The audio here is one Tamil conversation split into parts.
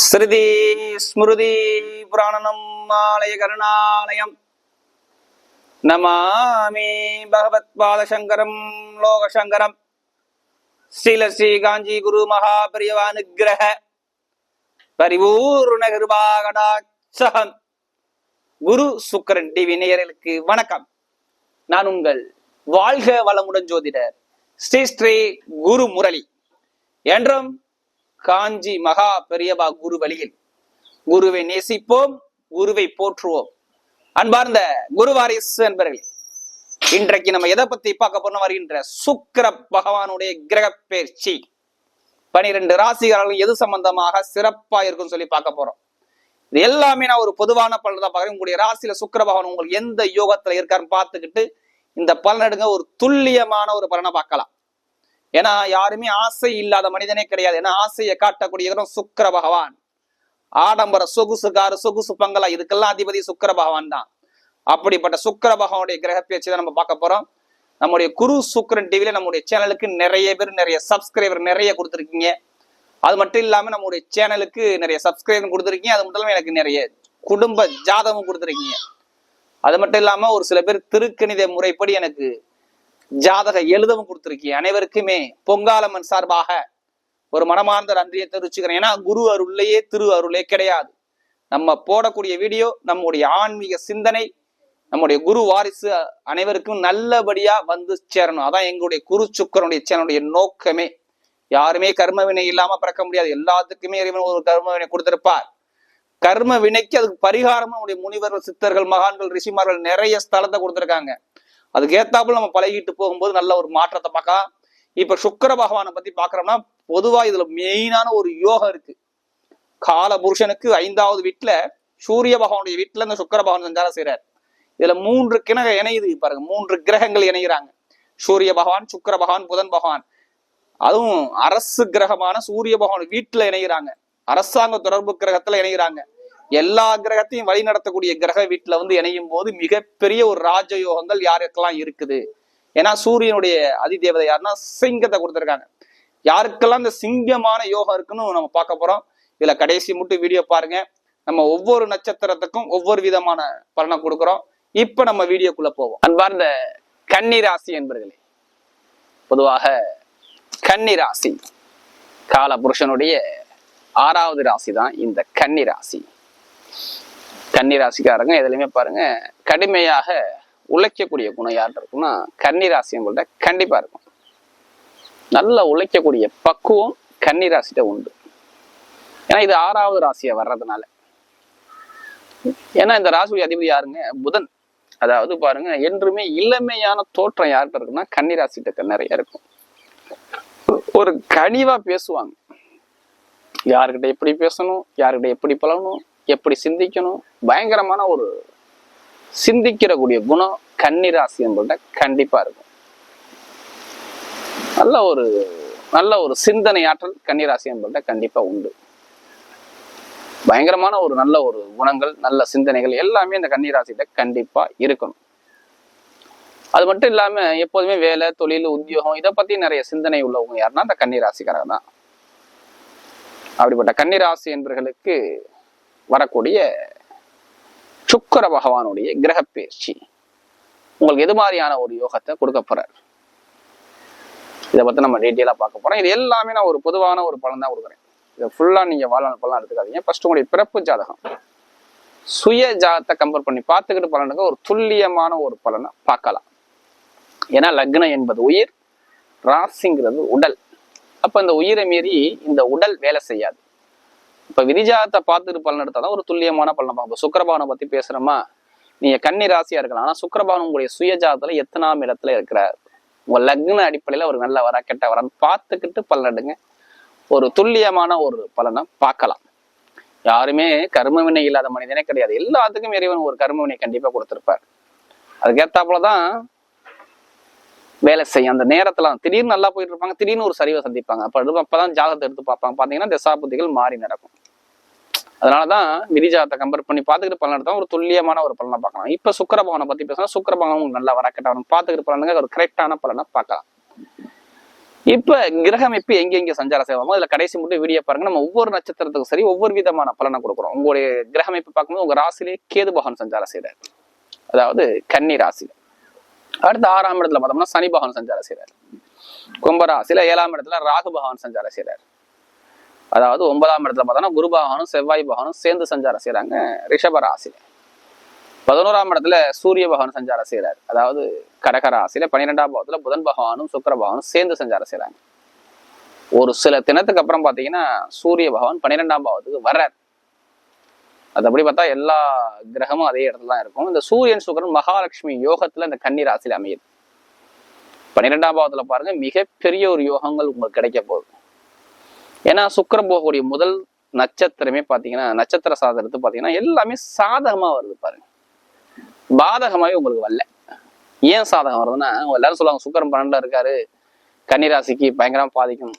ஸ்ருதி ஸ்மிருதி புராணனம் ஆலய கருணாலயம். நமாமி பகவத் பாலசங்கரம் லோகசங்கரம். ஸ்ரீல ஸ்ரீ காஞ்சி குரு மகாபிரியவானுகிரக பரிபூர்ண கிருபாகடாட்சகம். குரு சுக்கரன் டிவி நேயர்களுக்கு வணக்கம். நான் உங்கள் வாழ்க வளமுடன் ஜோதிடர் ஸ்ரீ ஸ்ரீ குரு முரளி. என்றும் காஞ்சி மகா பெரியபா குரு வழியில். குருவை நேசிப்போம் குருவை போற்றுவோம். அன்பார்ந்த குரு வாரிசு என்பர்களே இன்றைக்கு நம்ம எதை பத்தி பார்க்க போறோம் வருகின்ற சுக்கர பகவானுடைய கிரக பயிற்சி. பனிரெண்டு ராசிகாரர்கள் எது சம்பந்தமாக சிறப்பா இருக்கும்னு சொல்லி பார்க்க போறோம். இது எல்லாமே நான் ஒரு பொதுவான பலன் தான் பார்க்குறேன். உங்களுடைய ராசியில சுக்கர பகவான் உங்களுக்கு எந்த யோகத்துல இருக்காருன்னு பார்த்துக்கிட்டு இந்த பலன் எடுங்க. ஒரு துல்லியமான ஒரு பலனை பார்க்கலாம். ஏன்னா யாருமே ஆசை இல்லாத மனிதனே கிடையாது. ஏன்னா ஆசையை காட்டக்கூடிய சுக்கர பகவான். ஆடம்பர சொகுசு காரு சொகுசு பங்களா இதுக்கெல்லாம் அதிபதி சுக்கர பகவான் தான். அப்படிப்பட்ட சுக்கர பகவானுடைய கிரக பேச்சு தான் நம்ம பார்க்க போறோம். நம்முடைய குரு சுக்கரன் டிவியில நம்முடைய சேனலுக்கு நிறைய பேர் நிறைய சப்ஸ்கிரைபர் நிறைய கொடுத்துருக்கீங்க. அது மட்டும் இல்லாம நம்முடைய சேனலுக்கு நிறைய சப்ஸ்கிரைபர் கொடுத்துருக்கீங்க. அது மட்டும் எனக்கு நிறைய குடும்ப ஜாதகம் கொடுத்துருக்கீங்க. அது மட்டும் இல்லாம ஒரு சில பேர் திருக்கணித முறைப்படி எனக்கு ஜாதக எழுதவும் கொடுத்திருக்கீங்க அனைவருக்குமே பொங்காலம்மன் சார்பாக ஒரு மனமார்ந்த நன்றியை தெரிவிச்சுக்கிறேன். ஏன்னா குரு அருள்லையே திரு அருளே கிடையாது. நம்ம போடக்கூடிய வீடியோ நம்முடைய ஆன்மீக சிந்தனை நம்முடைய குரு வாரிசு அனைவருக்கும் நல்லபடியா வந்து சேரணும். அதான் எங்களுடைய குரு சுக்கரனுடைய சேனலுடைய நோக்கமே. யாருமே கர்ம வினை இல்லாம பிறக்க முடியாது. எல்லாத்துக்குமே இறைவன் ஒரு கர்ம வினை கொடுத்திருப்பார். கர்ம வினைக்கு அதுக்கு பரிகாரமா நம்முடைய முனிவர்கள் சித்தர்கள் மகான்கள் ரிஷிமார்கள் நிறைய ஸ்தலத்தை கொடுத்திருக்காங்க. அதுக்கு ஏத்தாப்புல நம்ம பழகிட்டு போகும்போது நல்ல ஒரு மாற்றத்தை பார்க்கலாம். இப்ப சுக்கிர பகவானை பத்தி பாக்குறோம்னா பொதுவா இதுல மெயினான ஒரு யோகம் இருக்கு. கால புருஷனுக்கு ஐந்தாவது வீட்டுல சூரிய பகவானுடைய வீட்டுல இந்த சுக்கிர பகவான் சஞ்சாரம் செய்யறாரு இதுல மூன்று கிணக இணையுது பாருங்க. மூன்று கிரகங்கள் இணைகிறாங்க சூரிய பகவான் சுக்கிர பகவான் புதன் பகவான். அதுவும் அரசு கிரகமான சூரிய பகவான் வீட்டுல இணைகிறாங்க அரசாங்க தொடர்பு கிரகத்துல இணைகிறாங்க எல்லா கிரகத்தையும் வழி நடத்தக்கூடிய கிரக வீட்டுல வந்து இணையும் போது மிகப்பெரிய ஒரு ராஜயோகங்கள் யாருக்கெல்லாம் இருக்குது? ஏன்னா சூரியனுடைய அதிதேவதை யாருன்னா சிங்கத்தை கொடுத்துருக்காங்க. யாருக்கெல்லாம் இந்த சிங்கமான யோகம் இருக்குன்னு நம்ம பார்க்க போறோம். இதுல கடைசி மட்டும் வீடியோ பாருங்க. நம்ம ஒவ்வொரு நட்சத்திரத்துக்கும் ஒவ்வொரு விதமான பலனை கொடுக்குறோம். இப்ப நம்ம வீடியோக்குள்ள போவோம். அன்பார்ந்த கன்னிராசி என்பர்களே பொதுவாக கன்னிராசி கால புருஷனுடைய ஆறாவது ராசி தான் இந்த கன்னிராசி. ராசி கன்னி ராசிக்காரங்க எதுலையுமே பாருங்க கடுமையாக உழைக்கக்கூடிய குணம் யார்கிட்ட இருக்குன்னா கன்னி ராசி கண்டிப்பா இருக்கும். நல்லா உழைக்கக்கூடிய பக்குவம் கன்னி ராசிட்ட உண்டு. ஏன்னா இது ஆறாவது ராசியா வர்றதுனால. ஏன்னா இந்த ராசி அதிபதி யாருங்க? புதன். அதாவது பாருங்க என்றுமே இளமையான தோற்றம் யார்கிட்ட இருக்குன்னா கன்னி ராசிட்ட நிறைய இருக்கும். ஒரு கனிவா பேசுவாங்க. யாருக்கிட்ட எப்படி பேசணும் யாருக்கிட்ட எப்படி பழகணும் எப்படி சிந்திக்கணும்? பயங்கரமான ஒரு சிந்திக்கிற கூடிய குணம் கன்னிராசி என்பத கண்டிப்பா இருக்கும். நல்ல ஒரு நல்ல ஒரு சிந்தனை ஆற்றல் கன்னிராசி என்பத கண்டிப்பா உண்டு. பயங்கரமான ஒரு நல்ல ஒரு குணங்கள் நல்ல சிந்தனைகள் எல்லாமே இந்த கன்னிராசிகிட்ட கண்டிப்பா இருக்கணும். அது மட்டும் இல்லாம எப்போதுமே வேலை தொழில் உத்தியோகம் இதை பத்தி நிறைய சிந்தனை உள்ளவங்க யாருன்னா அந்த கன்னிராசிக்காரங்க தான். அப்படிப்பட்ட கன்னிராசி என்பர்களுக்கு வரக்கூடிய சுக்கர பகவானுடைய கிரக பயிற்சி உங்களுக்கு எது மாதிரியான ஒரு யோகத்தை கொடுக்க போறார்? இதை பத்தி நம்ம டீட்டெயிலாக பார்க்க போறோம். இது எல்லாமே நான் ஒரு பொதுவான ஒரு பலன் தான் கொடுக்குறேன். இதை ஃபுல்லாக நீங்க வாழ்நாள் பலன் எடுத்துக்காதீங்க. ஃபர்ஸ்ட் உங்களுடைய பிறப்பு ஜாதகம். சுய ஜாதத்தை கம்பேர் பண்ணி பார்த்துக்கிட்டு பலனுங்க ஒரு துல்லியமான ஒரு பலனை பார்க்கலாம். ஏன்னா லக்னம் என்பது உயிர் ராசிங்கிறது உடல். அப்ப இந்த உயிரை மீறி இந்த உடல் வேலை செய்யாது. இப்ப விரிஜாத்தை பார்த்துட்டு பலன் எடுத்தாதான் ஒரு துல்லியமான பலனை பார்ப்போம். சுக்கரபாவனை பத்தி பேசுறோமா? நீங்க கன்னி ராசியா இருக்கலாம். ஆனா சுக்கரபாவன் உங்களுடைய சுயஜாதத்துல எத்தனாம் இடத்துல இருக்கிறார்? உங்க லக்ன அடிப்படையில ஒரு நல்ல வரா கெட்ட வரான்னு பார்த்துக்கிட்டு பலன் எடுங்க. ஒரு துல்லியமான ஒரு பலனை பார்க்கலாம். யாருமே கர்ம வினை இல்லாத மனிதனே கிடையாது. எல்லாத்துக்கும் இறைவன் ஒரு கர்ம வினை கண்டிப்பா கொடுத்திருப்பார். அதுக்கேத்தாப்புலதான் வேலை செய்யும். அந்த நேரத்துல திடீர்னு நல்லா போயிட்டு இருப்பாங்க. திடீர்னு ஒரு சரிவை சந்திப்பாங்க. அப்ப அப்பதான் ஜாதகத்தை எடுத்து பார்ப்பாங்க. பாத்தீங்கன்னா திசாபுத்திகள் மாறி நடக்கும். அதனாலதான் விதிஜாதத்தை கம்பேர் பண்ணி பார்த்துக்கிட்டு பலன் எடுத்தா ஒரு துல்லியமான ஒரு பலனை பார்க்கலாம். இப்ப சுக்கரபவனை பத்தி பேசினா சுக்கரபவன் உங்களுக்கு நல்லா வரக்கட்டவன் பார்த்துக்கிட்டு பலனுங்க ஒரு கரெக்டான பலனை பார்க்கலாம். இப்ப கிரகமைப்பு எங்க எங்க சஞ்சார செய்வாங்க இதுல கடைசி மட்டும் வீடியோ பாருங்க நம்ம ஒவ்வொரு நட்சத்திரத்துக்கும் சரி ஒவ்வொரு விதமான பலனை கொடுக்குறோம். உங்களுடைய கிரகமைப்பு பார்க்கும்போது உங்க ராசிலே கேது பகவான் சஞ்சாரம் செய்றாரு. அதாவது கன்னி ராசி. அடுத்து ஆறாம் இடத்துல பார்த்தோம்னா சனி பகவான் சஞ்சாரம் செய்றாரு. கும்பராசியில ஏழாம் இடத்துல ராகு பகவான் சஞ்சாரம் செய்றாரு. அதாவது ஒன்பதாம் இடத்துல பார்த்தோன்னா குரு பகவானும் செவ்வாய் பகவானும் சேர்ந்து சஞ்சாரம் செய்கிறாங்க ரிஷப ராசியில. பதினோராம் இடத்துல சூரிய பகவான் சஞ்சாரம் செய்கிறார் அதாவது கடக பன்னிரெண்டாம் பாவத்தில் புதன் பகவானும் சுக்கர பகவானும் சேர்ந்து சஞ்சாரம் செய்கிறாங்க ஒரு சில தினத்துக்கு அப்புறம் பாத்தீங்கன்னா சூரிய பகவான் பன்னிரெண்டாம் பாவத்துக்கு வர்றார். அது பார்த்தா எல்லா கிரகமும் அதே இடத்துல தான் இருக்கும். இந்த சூரியன் சுக்கரன் மகாலட்சுமி யோகத்துல இந்த கன்னி ராசியில் அமையுது. பன்னிரெண்டாம் பாவத்தில் பாருங்க மிகப்பெரிய ஒரு யோகங்கள் உங்களுக்கு கிடைக்க போகுது. ஏன்னா சுக்கிரன் போகக்கூடிய முதல் நட்சத்திரமே பாத்தீங்கன்னா நட்சத்திர சாதம் எடுத்து பாத்தீங்கன்னா எல்லாமே சாதகமா வருது பாருங்க. பாதகமாவே உங்களுக்கு வரல. ஏன் சாதகம் வருதுன்னா எல்லாரும் சொல்லுவாங்க சுக்கரம் பன்னெண்டுல இருக்காரு. கன்னிராசிக்கு பயங்கரமா பாதிக்கும்.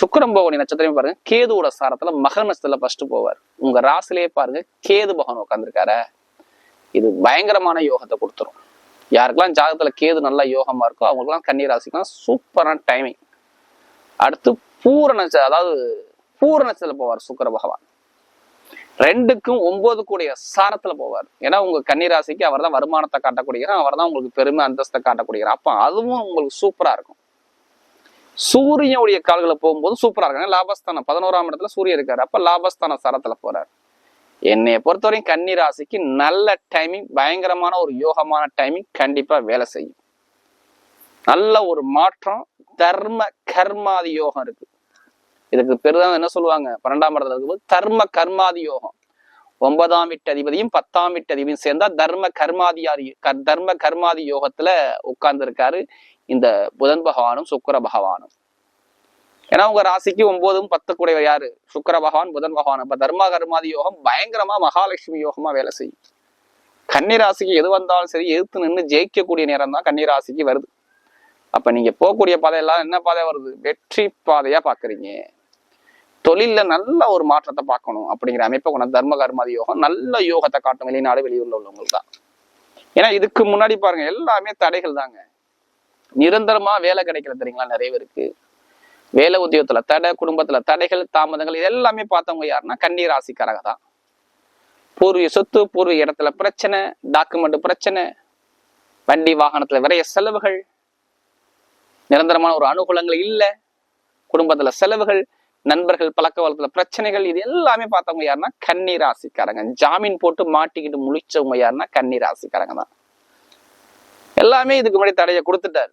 சுக்கரம் போகக்கூடிய நட்சத்திரமே பாருங்க கேதுவோட சாரத்துல மகர நட்சத்திரத்துல ஃபர்ஸ்ட் போவார். உங்க ராசிலேயே பாருங்க கேது பகவான் உட்காந்துருக்காரு இது பயங்கரமான யோகத்தை கொடுத்துரும். யாருக்கெல்லாம் ஜாதகத்துல கேது நல்லா யோகமா இருக்கோ அவங்களுக்குலாம் கன்னிராசிக்கெல்லாம் சூப்பரான டைமிங் அடுத்து பூர அதாவது பூர போவார் சுக்கர பகவான். ரெண்டுக்கும் ஒன்பது கூடிய சாரத்துல போவார். ஏன்னா உங்க கன்னிராசிக்கு அவர் தான் வருமானத்தை காட்டக்கூடியவர் அவர் தான் உங்களுக்கு பெருமை அந்தஸ்தை காட்டக்கூடியவர். அப்ப அதுவும் உங்களுக்கு சூப்பரா இருக்கும். சூரியனுடைய கால்களை போகும்போது சூப்பரா இருக்கும். லாபஸ்தானம் பதினோராம் இடத்துல சூரியன் இருக்காரு. அப்ப லாபஸ்தான சாரத்துல போறாரு. என்னைய பொறுத்தவரையும் கன்னிராசிக்கு நல்ல டைமிங் பயங்கரமான ஒரு யோகமான டைமிங் கண்டிப்பா வேலை செய்யும். நல்ல ஒரு மாற்றம் தர்ம கர்மாதி யோகம் இருக்கு. இதுக்கு பெருதான் என்ன சொல்லுவாங்க? பன்னெண்டாம் இடத்துல இருக்கும்போது தர்ம கர்மாதி யோகம் ஒன்பதாம் வீட்டு அதிபதியும் பத்தாம் வீட்டு அதிபதியும் சேர்ந்தா தர்ம கர்மாதியாரி தர்ம கர்மாதி யோகத்துல உட்கார்ந்து இருக்காரு இந்த புதன் பகவானும் சுக்கர பகவானும். ஏன்னா உங்க ராசிக்கு ஒன்பதும் பத்து கூடிய யாரு? சுக்கர பகவான் புதன் பகவான். அப்ப தர்ம கர்மாதி யோகம் பயங்கரமா மகாலட்சுமி யோகமா வேலை செய்யும். கன்னிராசிக்கு எது வந்தாலும் சரி எதிர்த்து நின்று ஜெயிக்கக்கூடிய நேரம் தான் கன்னிராசிக்கு வருது. அப்ப நீங்க போகக்கூடிய பாதை எல்லாம் என்ன பாதை வருது? வெற்றி பாதையா பாக்குறீங்க. தொழில்ல நல்ல ஒரு மாற்றத்தை பார்க்கணும் அப்படிங்கிற அமைப்பை கொண்ட தர்ம கர்மாதி யோகம் நல்ல யோகத்தை காட்டும் வெளிநாடு வெளியூர்ல உள்ளவங்களுக்கு தான். ஏன்னா இதுக்கு முன்னாடி பாருங்க எல்லாமே தடைகள் தாங்க. நிரந்தரமா வேலை கிடைக்கல தெரியுங்களா? நிறைய பேருக்கு. வேலை உத்தியோகத்துல தடை குடும்பத்துல தடைகள் தாமதங்கள் இது எல்லாமே பார்த்தவங்க யாருன்னா கண்ணீர் ராசிக்காரங்க தான். பூர்வீக சொத்து பூர்வீக இடத்துல பிரச்சனை டாக்குமெண்ட் பிரச்சனை வண்டி வாகனத்துல விரைய செலவுகள் நிரந்தரமான ஒரு அனுகூலங்கள் இல்லை குடும்பத்துல செலவுகள் நண்பர்கள் பழக்க வழக்கத்துல பிரச்சனைகள் இது எல்லாமே பார்த்தவங்க யாருன்னா கன்னி ராசிக்காரங்க. ஜாமீன் போட்டு மாட்டிக்கிட்டு முழிச்சவங்க யாருன்னா கன்னி ராசிக்காரங்க தான். எல்லாமே இதுக்கு முன்னாடி தடையை கொடுத்துட்டாரு.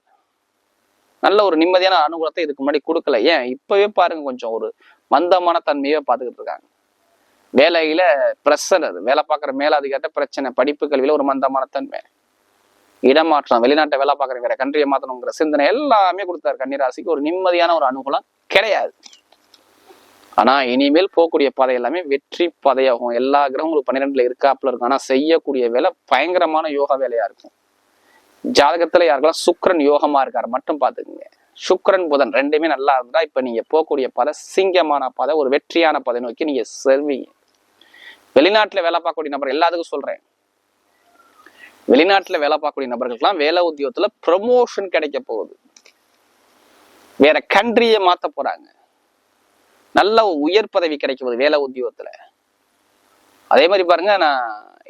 நல்ல ஒரு நிம்மதியான அனுகூலத்தை இதுக்கு முன்னாடி கொடுக்கல. ஏன்? இப்பவே பாருங்க கொஞ்சம் ஒரு மந்தமான தன்மையை பார்த்துக்கிட்டு இருக்காங்க. வேலையில பிரஷர் அது. வேலை பார்க்குற மேலதிகாரிட்ட பிரச்சனை படிப்பு கல்வியில ஒரு மந்தமான தன்மை. இடமாற்றம் வெளிநாட்டை வேலை பார்க்குற வேற கண்ட்ரியை மாற்றணுங்கிற சிந்தனை எல்லாமே கொடுத்தாரு கன்னிராசிக்கு ஒரு நிம்மதியான ஒரு அனுகூலம் கிடையாது. ஆனா இனிமேல் போகக்கூடிய பாதை எல்லாமே வெற்றி பாதையாகும். எல்லா கிரகங்களும் பன்னிரெண்டுல இருக்காப்புல இருக்கும். ஆனா செய்யக்கூடிய வேலை பயங்கரமான யோகா வேலையா இருக்கும். ஜாதகத்துல யாருக்கெல்லாம் சுக்கிரன் யோகமா இருக்காரு மட்டும் பாத்துக்கோங்க சுக்கரன் புதன் ரெண்டுமே நல்லா இருந்தா இப்ப நீங்க போகக்கூடிய பாதை சிங்கமான பாதை ஒரு வெற்றியான பாதை நோக்கி நீங்க செல்வீங்க. வெளிநாட்டுல வேலை பார்க்கக்கூடிய நபர் எல்லாத்துக்கும் சொல்றேன். வெளிநாட்டுல வேலை பார்க்கக்கூடிய நபர்களுக்கெல்லாம் வேலை உத்தியோகத்துல ப்ரமோஷன் கிடைக்க போகுது. வேற கண்ட்ரியை மாத்த போறாங்க. நல்ல உயர் பதவி கிடைக்க போகுது வேலை உத்தியோகத்தில். அதே மாதிரி பாருங்க நான்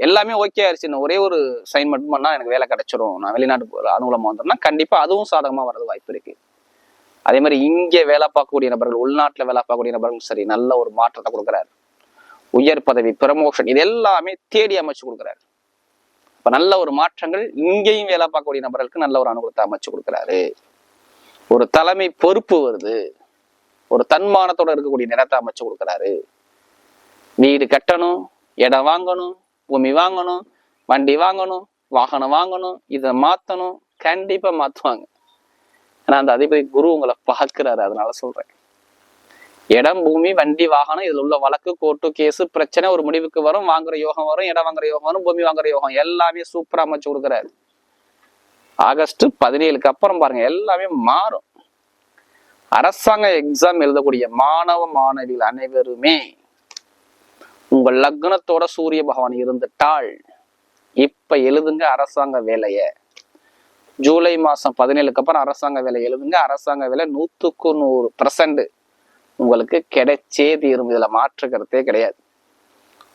எல்லாமே ஓகே ஆயிடுச்சு இன்னும் ஒரே ஒரு சைன் மட்டும் பண்ணால் எனக்கு வேலை கிடைச்சிரும். நான் வெளிநாட்டு போற அனுகூலமா வந்தோம்னா கண்டிப்பாக அதுவும் சாதகமாக வர்றது வாய்ப்பு இருக்கு. அதே மாதிரி இங்கே வேலை பார்க்கக்கூடிய நபர்கள் உள்நாட்டில் வேலை பார்க்கக்கூடிய நபர்களும் சரி நல்ல ஒரு மாற்றத்தை கொடுக்குறாரு. உயர் பதவி ப்ரமோஷன் இது எல்லாமே தேடி அமைச்சு கொடுக்குறாரு. இப்போ நல்ல ஒரு மாற்றங்கள் இங்கேயும் வேலை பார்க்கக்கூடிய நபர்களுக்கு நல்ல ஒரு அனுகூலத்தை அமைச்சு கொடுக்குறாரு. ஒரு தலைமை பொறுப்பு வருது. ஒரு தன்மானத்தோட இருக்கக்கூடிய நிலத்தை அமைச்சு கொடுக்குறாரு. வீடு கட்டணும் இடம் வாங்கணும் பூமி வாங்கணும் வண்டி வாங்கணும் வாகனம் வாங்கணும் இதை மாத்தணும் கண்டிப்பா மாத்துவாங்க. ஆனா அந்த அதிபதி குரு உங்களை பார்க்கிறாரு அதனால சொல்றேன். இடம் பூமி வண்டி வாகனம் இதுல உள்ள வழக்கு கோர்ட்டு கேஸு பிரச்சனை ஒரு முடிவுக்கு வரும் வாங்குற யோகம் வரும் இடம் வாங்குற யோகம் வரும் பூமி வாங்குற யோகம் எல்லாமே சூப்பரா அமைச்சு கொடுக்குறாரு. ஆகஸ்ட் பதினேழுக்கு அப்புறம் பாருங்க எல்லாமே மாறும். அரசாங்க எக்ஸாம் எழுதக்கூடிய மாணவ மாணவிகள் அனைவருமே உங்கள் லக்னத்தோட சூரிய பகவான் இருந்துட்டால் இப்ப எழுதுங்க அரசாங்க வேலைய. ஜூலை மாசம் பதினேழுக்கு அப்புறம் அரசாங்க வேலை எழுதுங்க. அரசாங்க வேலை நூத்துக்கு நூறு பர்சன்ட் உங்களுக்கு கிடைச்சே தீரும். இதுல மாற்று கருத்தே கிடையாது.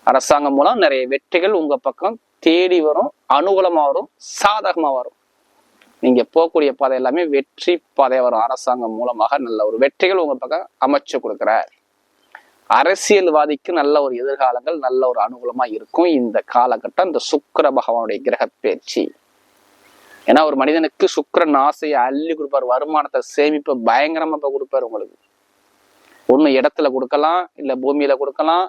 அரசாங்கம் மூலம் நிறைய வெற்றிகள் உங்க பக்கம் தேடி வரும். அனுகூலமா வரும். சாதகமா வரும். நீங்க போகக்கூடிய பாதை எல்லாமே வெற்றி பாதை வரும் அரசாங்கம் மூலமாக. நல்ல ஒரு வெற்றிகள் உங்க பக்கம் அமைச்சு கொடுக்குறார். அரசியல்வாதிக்கு நல்ல ஒரு எதிர்காலங்கள் நல்ல ஒரு அனுகூலமா இருக்கும் இந்த காலகட்டம் இந்த சுக்கர பகவானுடைய கிரக பேச்சு. ஏன்னா ஒரு மனிதனுக்கு சுக்கரன் ஆசையை அள்ளி கொடுப்பார் வருமானத்தை சேமிப்பு பயங்கரமா இப்ப கொடுப்பாரு உங்களுக்கு. ஒண்ணு இடத்துல கொடுக்கலாம் இல்ல பூமியில கொடுக்கலாம்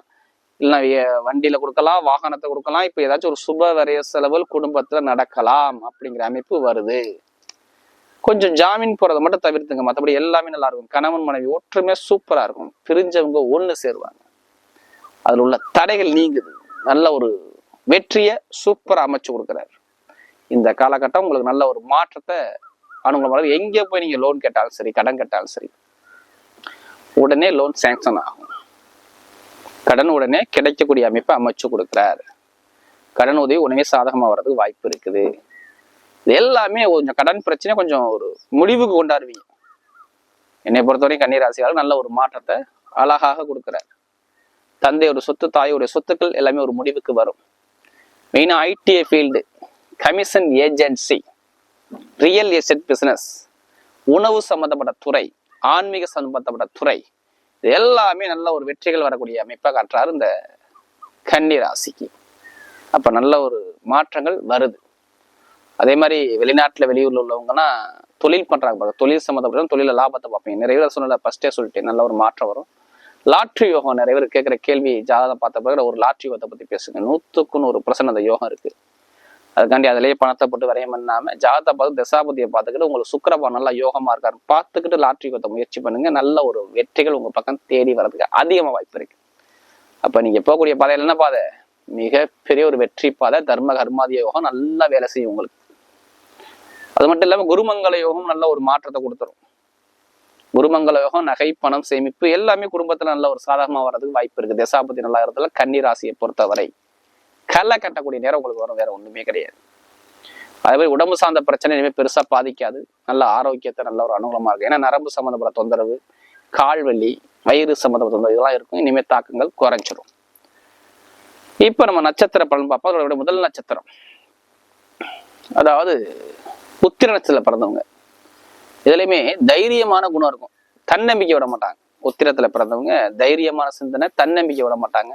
இல்லை வண்டியில கொடுக்கலாம் வாகனத்தை கொடுக்கலாம் இப்ப ஏதாச்சும் ஒரு சுப வரைய செலவுகள் குடும்பத்துல நடக்கலாம் அப்படிங்கிற அமைப்பு வருது. கொஞ்சம் ஜாமீன் போறதை மட்டும் தவிர்த்துங்க. மற்றபடி எல்லாமே நல்லா இருக்கும். கணவன் மனைவி ஒற்றுமையா சூப்பரா இருக்கும். பிரிஞ்சவங்க ஒன்று சேருவாங்க. அதில் உள்ள தடைகள் நீங்குது. நல்ல ஒரு வெற்றியை சூப்பராக அமைச்சு கொடுக்குறாரு. இந்த காலகட்டம் உங்களுக்கு நல்ல ஒரு மாற்றத்தை அனுகூலமாக எங்கே போய் நீங்கள் லோன் கேட்டாலும் சரி கடன் கேட்டாலும் சரி உடனே லோன் சேங்ஷன் ஆகும். கடன் உடனே கிடைக்கக்கூடிய அமைப்பை அமைச்சு கொடுக்குறாரு. கடன் உதவி உடனே சாதகமாக வர்றதுக்கு வாய்ப்பு இருக்குது. இது எல்லாமே கொஞ்சம் கடன் பிரச்சனை கொஞ்சம் ஒரு முடிவுக்கு கொண்டாடுவீங்க. என்னை பொறுத்தவரைக்கும் கன்னிராசியால் நல்ல ஒரு மாற்றத்தை அழகாக கொடுக்குற தந்தையோட சொத்து தாயோடைய சொத்துக்கள் எல்லாமே ஒரு முடிவுக்கு வரும். மெயினாக ITI field commission agency real estate business உணவு சம்பந்தப்பட்ட துறை ஆன்மீக சம்பந்தப்பட்ட துறை இது எல்லாமே நல்ல ஒரு வெற்றிகள் வரக்கூடிய அமைப்பை காட்டுறாரு இந்த கன்னி ராசிக்கு அப்போ நல்ல ஒரு மாற்றங்கள் வருது. அதே மாதிரி வெளிநாட்டில் வெளியூரில் உள்ளவங்கன்னா தொழில் பண்ணுறாங்க பாருங்க. தொழில் சம்மந்தப்பட்ட தொழில லாபத்தை பார்ப்பீங்க. நிறைய பேர் சொன்னல ஃபஸ்ட்டே சொல்லிட்டு நல்ல ஒரு மாற்றம் வரும். லாட்ரி யோகம் நிறைய பேர் கேட்குற கேள்வி ஜாதகம் பார்த்த பிறகு ஒரு லாட்ரி யோகத்தை பற்றி பேசுங்க. நூற்றுக்குன்னு நூறு பிரசன்ட் அந்த யோகம் இருக்குது அதுக்காண்டி அதிலேயே பணத்தை போட்டு விரயம் பண்ணாமல் ஜாதகத்தை பார்த்து தசாபதியை பார்த்துக்கிட்டு உங்களுக்கு சுக்கிரபா நல்லா யோகமாக இருக்காரு. பார்த்துக்கிட்டு லாட்ரி யோகத்தை முயற்சி பண்ணுங்கள் நல்ல ஒரு வெற்றிகள் உங்கள் பக்கம் தேடி வர்றதுக்கு அதிகமாக வாய்ப்பு இருக்குது அப்போ நீங்கள் போகக்கூடிய பாதையில் என்ன பாதை? மிகப்பெரிய ஒரு வெற்றி பாதை. தர்ம கர்மாதி யோகம். நல்லா வேலை செய்யும் உங்களுக்கு. அது மட்டும் இல்லாம குருமங்கல யோகம் நல்ல ஒரு மாற்றத்தை கொடுத்துரும். குருமங்கல யோகம் நகை பணம் சேமிப்பு எல்லாமே குடும்பத்துல நல்ல ஒரு சாதகமாக வர்றதுக்கு வாய்ப்பு இருக்கு. தசாபதி நல்லா இருக்கிறதுல கன்னி ராசியை பொறுத்தவரை. கல்லை கட்டக்கூடிய நேரம் உங்களுக்கு வரும் வேற ஒண்ணுமே கிடையாது. அதே மாதிரி உடம்பு சார்ந்த பிரச்சனை இனிமேல் பெருசா பாதிக்காது. நல்ல ஆரோக்கியத்தை நல்ல ஒரு அனுகூலமா இருக்கும் ஏன்னா நரம்பு சம்மந்தப்பட்ட தொந்தரவு கால் வலி வயிறு சம்மந்தப்பட்ட தொந்தரவு இதெல்லாம் இருக்கும். இனிமேல் தாக்கங்கள் குறைஞ்சிரும். இப்ப நம்ம நட்சத்திர பலன் பார்ப்போம். அதோட முதல் நட்சத்திரம். அதாவது உத்திரத்தில் பிறந்தவங்க. இதுலையுமே தைரியமான குணம் இருக்கும். தன்னம்பிக்கை விட மாட்டாங்க. உத்திரத்தில் பிறந்தவங்க தைரியமான சிந்தனை தன்னம்பிக்கை விட மாட்டாங்க.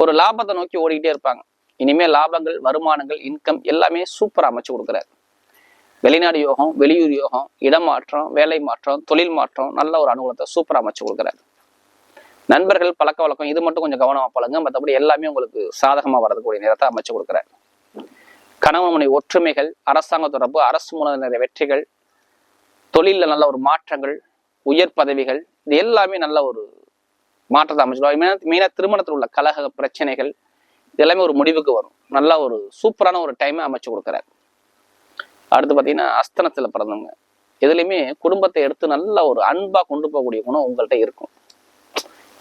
ஒரு லாபத்தை நோக்கி ஓடிக்கிட்டே இருப்பாங்க. இனிமேல் லாபங்கள் வருமானங்கள் இன்கம் எல்லாமே சூப்பரா அமைச்சு கொடுக்குறாரு. வெளிநாடு யோகம் வெளியூர் யோகம் இடமாற்றம் வேலை மாற்றம் தொழில் மாற்றம் நல்ல ஒரு அனுகூலத்தை சூப்பரா அமைச்சு கொடுக்குறாரு. நண்பர்கள் பழக்க வழக்கம் இது மட்டும் கொஞ்சம் கவனமாக பழங்க மற்றபடி எல்லாமே உங்களுக்கு சாதகமாக வரதுக்கூடிய நேரத்தை அமைச்சு கொடுக்குறாரு. கணவன் ஒற்றுமைகள் அரசாங்க தொடர்பு அரசு மூலம் நிறைய வெற்றிகள் தொழிலில் நல்ல ஒரு மாற்றங்கள் உயர் பதவிகள் இது எல்லாமே நல்ல ஒரு மாற்றத்தை அமைச்சிடும். மெயினாக திருமணத்தில் உள்ள கலக பிரச்சனைகள் இது எல்லாமே ஒரு முடிவுக்கு வரும். நல்ல ஒரு சூப்பரான ஒரு டைமை அமைச்சு கொடுக்குறாரு. அடுத்து பார்த்தீங்கன்னா அஸ்தனத்தில் பிறந்தவங்க. எதுலையுமே குடும்பத்தை எடுத்து நல்ல ஒரு அன்பாக கொண்டு போகக்கூடிய குணம் உங்கள்கிட்ட இருக்கும்.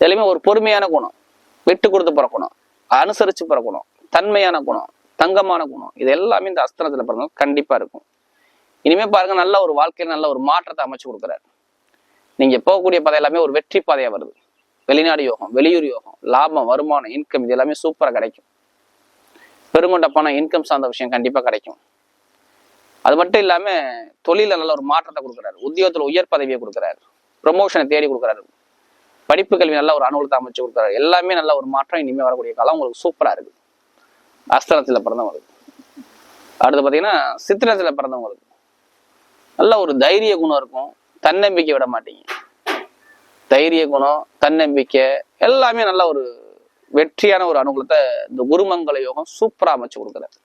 இதுலையுமே ஒரு பொறுமையான குணம். விட்டு கொடுத்து பிறக்கணும் குணம். பிறக்கணும் குணம். தன்மையான குணம். தங்கமான குணம். இது எல்லாமே இந்த அஸ்தனத்துல பிறந்தவங்க கண்டிப்பா இருக்கும். இனிமே பாருங்க நல்ல ஒரு வாழ்க்கையில நல்ல ஒரு மாற்றத்தை அமைச்சு கொடுக்குறாரு. நீங்க போகக்கூடிய பாதை எல்லாமே ஒரு வெற்றி பாதையா வருது. வெளிநாடு யோகம் வெளியூர் யோகம் லாபம் வருமானம் இன்கம் இது எல்லாமே சூப்பராக கிடைக்கும். பெருங்கொண்ட பணம் இன்கம் சார்ந்த விஷயம் கண்டிப்பாக கிடைக்கும். அது மட்டும் இல்லாமல் தொழிலில் நல்ல ஒரு மாற்றத்தை கொடுக்குறாரு. உத்தியோகத்தில் உயர் பதவியை கொடுக்குறாரு. ப்ரொமோஷனை தேடி கொடுக்குறாரு. படிப்பு கல்வி நல்ல ஒரு அனுகூலத்தை அமைச்சு கொடுக்குறாரு. எல்லாமே நல்ல ஒரு மாற்றம் இனிமேல் வரக்கூடிய காலம் உங்களுக்கு சூப்பராக இருக்குது. அஸ்தனத்துல பிறந்தவங்களுக்கு அடுத்து பாத்தீங்கன்னா சித்திரத்துல பிறந்தவங்களுக்கு நல்ல ஒரு தைரிய குணம் இருக்கும். தன்னம்பிக்கை விட மாட்டீங்க. தைரிய குணம் தன்னம்பிக்கை எல்லாமே நல்ல ஒரு வெற்றியான ஒரு அனுகூலத்தை இந்த குருமங்கல யோகம் சூப்பரா அமைச்சு கொடுக்குறாரு.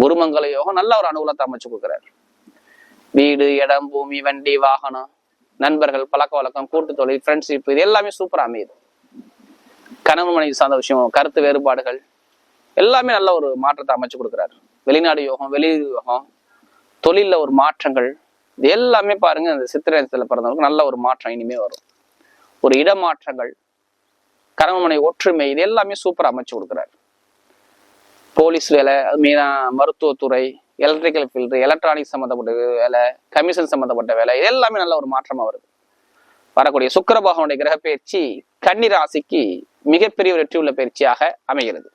குருமங்கல யோகம் நல்ல ஒரு அனுகூலத்தை அமைச்சு கொடுக்குறாரு. வீடு இடம் பூமி வண்டி வாகனம் நண்பர்கள் பழக்க வழக்கம் கூட்டு தொழில் ஃப்ரெண்ட்ஷிப் இது எல்லாமே சூப்பரா அமையுது. கணவன் மனைவி சார்ந்த விஷயம் கருத்து வேறுபாடுகள் எல்லாமே நல்ல ஒரு மாற்றத்தை அமைச்சு கொடுக்குறாரு. வெளிநாடு யோகம் வெளி யோகம் தொழிலில் ஒரு மாற்றங்கள் இது எல்லாமே பாருங்க இந்த சித்திரத்தில் பிறந்தவங்களுக்கு நல்ல ஒரு மாற்றம் இனிமே வரும். ஒரு இடமாற்றங்கள் கரமனை ஒற்றுமை இது எல்லாமே சூப்பராக அமைச்சு கொடுக்குறாரு. போலீஸ் வேலை அது மீனா மருத்துவத்துறை எலக்ட்ரிக்கல் ஃபீல்டு எலக்ட்ரானிக்ஸ் சம்மந்தப்பட்ட வேலை கமிஷன் சம்மந்தப்பட்ட வேலை இது எல்லாமே நல்ல ஒரு மாற்றமாக வருது. வரக்கூடிய சுக்கிர பகவானுடைய கிரக பயிற்சி கன்னி ராசிக்கு மிகப்பெரிய ஒரு வெற்றி உள்ள பயிற்சியாக அமைகிறது.